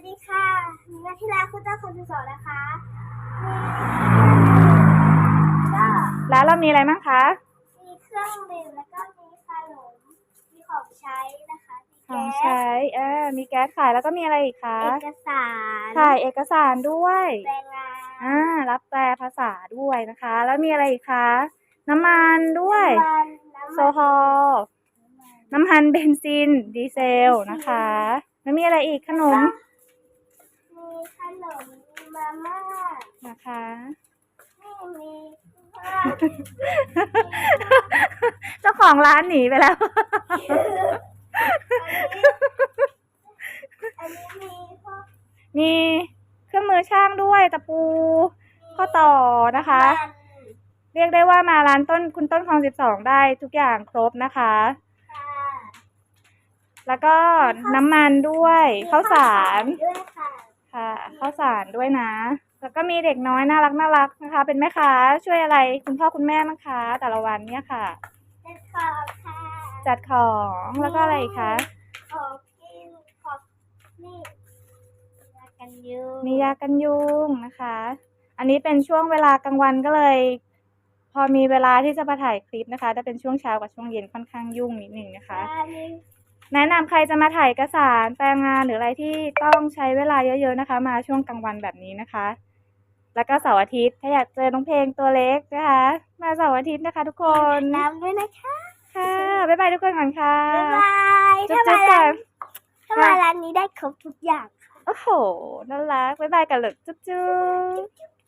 วัสดีค่ะมีนักที่รักคุณเจ้าคนที่สองนะคะก็แล้วเรามีอะไรบ้างคะ มีเครื่องดื่มแล้วก็มีขนมมีของใช้นะคะมีของแก๊สใช้เออมีแก๊สขายแล้วก็มีอะไรอีกคะเอกสารถ่ายเอกสารด้วยแรงงานอ่ารับแปลภาษาด้วยนะคะ แล้วมีอะไรอีกคะ น้ำมันด้วย น้ำมันน้ำโซมันฮอล์น้ำมันเบนซิน ดีเซลนะคะ แล้วมีอะไรอีกขนมมีขน มมีมาม่านะคะ ไม่มีว่าเจ้าของร้านหนีไปแล้ว อันนี้มีพวกมีเครื่องมือช่างด้วยตะปูข้อต่อนะคะ มันเรียกได้ว่ามาร้านต้นคุณต้นคลองสิบสองได้ทุกอย่างครบนะคะ ค่ะแล้วก็น้ำมันด้วยข้าวสารด้วยค่ะ ค่ะข้าวสารด้วยนะ แล้วก็มีเด็กน้อยน่ารักน่ารักนะคะ เป็นแม่ค้าช่วยอะไรคุณพ่อคุณแม่บ้างคะ แต่ละวันเนี่ยค่ะ เป็นของค่ะจัดของแล้วก็อะไรอีกคะของกินของนี่ยากันยุงมียากันยุงนะคะ อันนี้เป็นช่วงเวลากลางวันก็เลย พอมีเวลาที่จะมาถ่ายคลิปนะคะถ้าเป็นช่วงเช้ากับช่วงเย็นค่อนข้างยุ่งนิดหนึ่งนะคะอันนี้ แนะนำใครจะมาถ่ายเอกสารแปลงงานหรืออะไรที่ต้องใช้เวลาเยอะๆนะคะ มาช่วงกลางวันแบบนี้นะคะ แล้วก็เสาร์อาทิตย์ถ้าอยากเจอน้องเพลงตัวเล็กนะคะ มาเสาร์อาทิตย์นะคะ ทุกคนน้ำด้วยนะคะค่ะบ๊ายบายทุกคนก่อนค่ะบ๊ายบายจุ๊ถ้าบมาๆกัร้านนถ้ามาร้านนี้ได้ครบทุกอย่างโอ้โหน่ารักบ๊ายบายกันเลยจุ๊บๆ